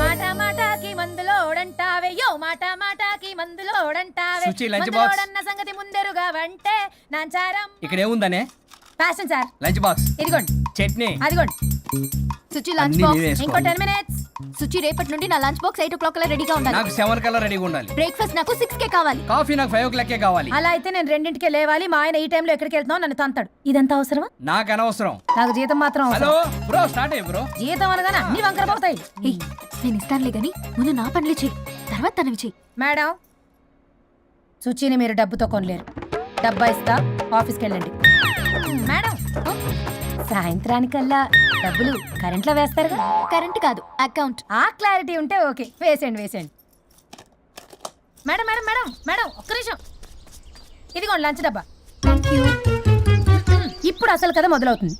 మాట మాటకి మందులోడంటావే యో మాట మాటకి సుచి, బాక్స్. మందులోడన్న సంగతి ముందెరుగా వంటే నాంచారం ఇక్కడ ఏముందనే? Fashion sir lunch box. ఇదిగోండి. చట్నీ. అదిగోండి. సుచి లంచ్ అన్నీ బాక్స్. నేనే వేసుకో. ఇంకో టెన్ మినిట్స్. సుచి రేపటి నుండి నా lunch box eight o'clock రెడీగా ఉండాలి. నాకు సెవెన్ కల్లా రెడీగా ఉండాలి. బ్రేక్ఫాస్ట్ నాకు సిక్స్ కే కావాలి. కాఫీ నాకు ఫైవ్ ఓ క్లాకే కావాలి. అలా అయితే నేను రెండింటికి లేవాలి. మా ఆయన ఈ టైంలో ఎక్కడికి వెళ్తున్నావు? నన్ను తంతాడు. ఇదంతా అవసరమా? నాకు అనవసరం. నాకు జీతం మాత్రం హలో అవసరం బ్రో స్టార్ట్ అయ్యి బ్రో జీతం అనగానే అన్ని వంకర పోతాయి. ఏయ్, నేను ఇస్తానులే గాని ముందు నా పనులు చెయ్యి. తర్వాత తనవి చెయ్యి. మేడం సుచిని మీరు డబ్బుతో కొనలేరు. డబ్బా ఇస్తా ఆఫీస్కి వెళ్ళండి. మేడం సాయంత్రానికల్లా డబ్బులు కరెంట్లో వేస్తారుగా? కరెంట్ కాదు అకౌంట్. ఆ క్లారిటీ ఉంటే ఓకే. వేసేయండి వేసేయండి. మేడం మేడం మేడం మేడం ఒక్క నిమిషం. ఇదిగోండి లంచ్ డబ్బా. థ్యాంక్ యూ ఇప్పుడు అసలు కథ మొదలవుతుంది.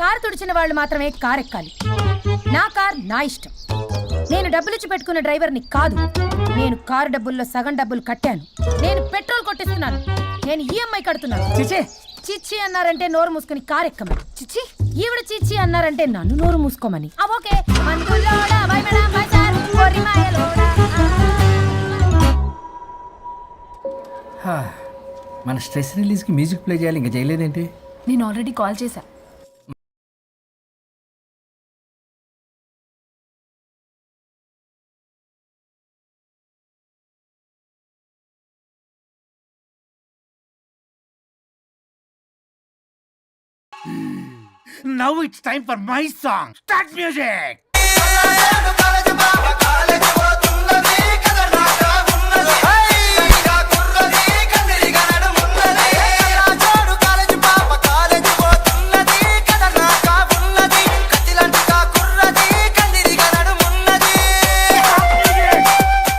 కారు తుడిచిన వాళ్ళు మాత్రమే కార్ ఎక్కాలి. నా కార్ నా ఇష్టం. నేను డబ్బులు ఇచ్చి పెట్టుకున్న డ్రైవర్ని కాదు. నేను కారు డబ్బుల్లో సగం డబ్బులు కట్టాను. నేను పెట్రోల్ కొట్టిస్తున్నాను. నేను ఈఎంఐ కడుతున్నాను. చిచే చిచ్చి అన్నారంటే నోరు మూసుకుని కార్ ఎక్కమని చిచ్చి ఈవిడ చిచ్చి అన్నారంటే నన్ను నోరు మూసుకోమని. మాయలోడా. మన స్ట్రెస్ రిలీజ్కి మ్యూజిక్ ప్లే చేయాలి ఇంకా చేయలేదేంటి? నేను ఆల్రెడీ కాల్ చేశా. Now it's time for my song. Start music.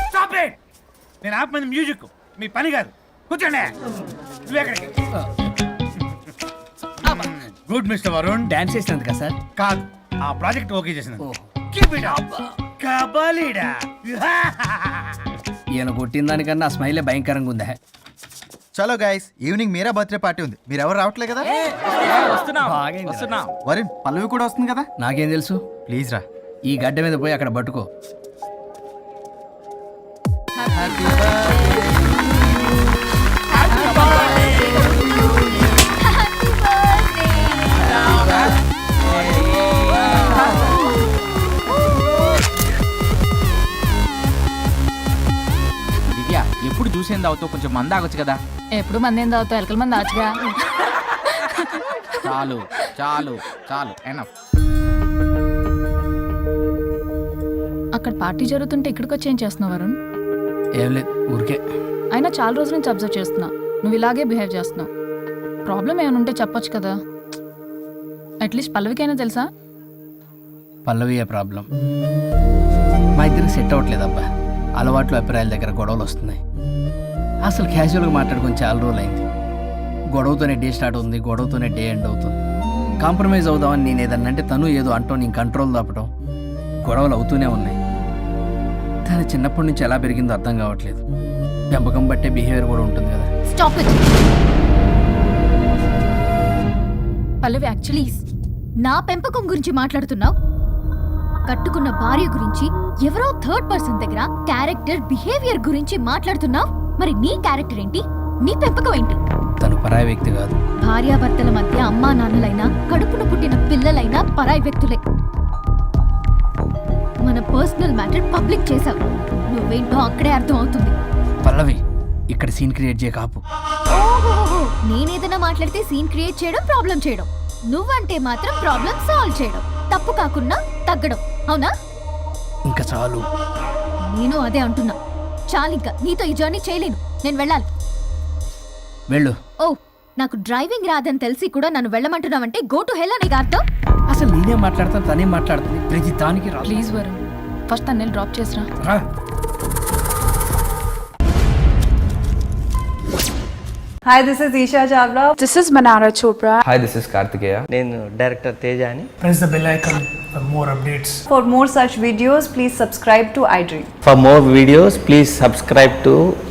Stop it! నేను ఆపమంది మ్యూజిక్ మీ పని కాదు కూర్చోండి నువ్వు ఎక్కడికి గుడ్ మిస్టర్ వరుణ్ డాన్స్ చేసినందుకు కదా సార్ కాదు ఆ ప్రాజెక్ట్ ఓకే చేసిన ఈయన కొట్టిన దానికన్నా ఆ స్మైలే భయంకరంగా ఉందా? చలో guys evening Meera birthday party ఉంది. మీరు ఎవరు రావట్లే కదా? వరుణ్ పల్లవి కూడా వస్తుంది కదా? నాకేం తెలుసు? ప్లీజ్ రా. ఈ గడ్డ మీద పోయి అక్కడ పట్టుకో దివ్య చూసేంది అవుతావు కొంచెం మంద ఆగొచ్చు కదా. ఎప్పుడు మంది ఏం తాగుతావు? ఎలకల మంది ఆచుగా చాలు చాలు చాలు. ఎనఫ్ అక్కడ పార్టీ జరుగుతుంటే ఇక్కడికి వచ్చి ఏం చేస్తున్నావు వరుణ్? ఏం లేదు ఊరికే. అయినా చాలా రోజుల నుంచి అబ్జర్వ్ చేస్తున్నా. నువ్వు ఇలాగే బిహేవ్ చేస్తున్నావు. ప్రాబ్లం ఏమైనా ఉంటే చెప్పొచ్చు కదా. అట్లీస్ట్ పల్లవికైనా తెలుసా? పల్లవియే ప్రాబ్లం? మా ఇద్దరికి సెట్ అవ్వట్లేదు అబ్బా. అలవాట్లు అభిప్రాయాల దగ్గర గొడవలు వస్తున్నాయి. అసలు క్యాజువల్గా మాట్లాడుకొని చాలా రోజులు అయింది గొడవతోనే డే స్టార్ట్ అవుతుంది గొడవతోనే డే ఎండ్ అవుతుంది. కాంప్రమైజ్ అవుదామని నేను ఏదన్నా అంటే తను ఏదో అంటూ నేను కంట్రోల్ దాపడం గొడవలు అవుతూనే ఉన్నాయి. తను చిన్నప్పటి నుంచి ఎలా పెరిగిందో అర్థం కావట్లేదు. పెంపకం బట్టే బిహేవియర్ కూడా ఉంటుంది కదా. స్టాప్ ఇట్ పల్లవి యాక్చువల్లీ నా పెంపకం గురించి మాట్లాడుతున్నావు? కట్టుకున్న భార్య గురించి ఎవరో థర్డ్ పర్సన్ దగ్గర క్యారెక్టర్ బిహేవియర్ గురించి మాట్లాడుతున్నావు? మరి నీ క్యారెక్టర్ ఏంటి? నీ పెంపకం ఏంటి? తను పరాయి వ్యక్తి కాదు. భార్యాభర్తల మధ్య అమ్మా నాన్నలైనా కడుపున పుట్టిన పిల్లలైనా పరాయి వ్యక్తులే. మన పర్సనల్ మ్యాటర్ పబ్లిక్ చేసావు నువ్వేంటో అక్కడే అర్థం అవుతుంది. పల్లవి ఇక్కడ సీన్ క్రియేట్ చేయ కాపు. నేనేదైనా మాట్లాడితే సీన్ క్రియేట్ చేయడం ప్రాబ్లం చేయడం. నువ్వంటే మాత్రం ప్రాబ్లం సాల్వ్ చేయడం. తప్పు కాకుండా తగ్గడం. అవునా? ఇంకా చాలు. నేను అదే అంటున్నా. చాలింకా నీతో ఈ జర్నీ చేయలేను. నేను వెళ్ళాలి. వెళ్ళు. ఓ నాకు డ్రైవింగ్ రాదని తెలిసి కూడా నన్ను వెళ్ళమంటున్నావంటే గో టు హెల్ అనే అర్థం? అసలు నేనే మాట్లాడతాను తనే మాట్లాడుతుంది? ప్రతి దానికి రా ప్లీజ్ వరుణ్ ఫస్ట్ తన్నేళ్ళు డ్రాప్ చేసిరా. రా. Hi, this is Isha Chavla. This is Manara Chopra. Hi this is Karthikeya నేను డైరెక్టర్ తేజ అని press the bell icon For more updates, For more such videos, please subscribe to iDream. For more videos, please subscribe to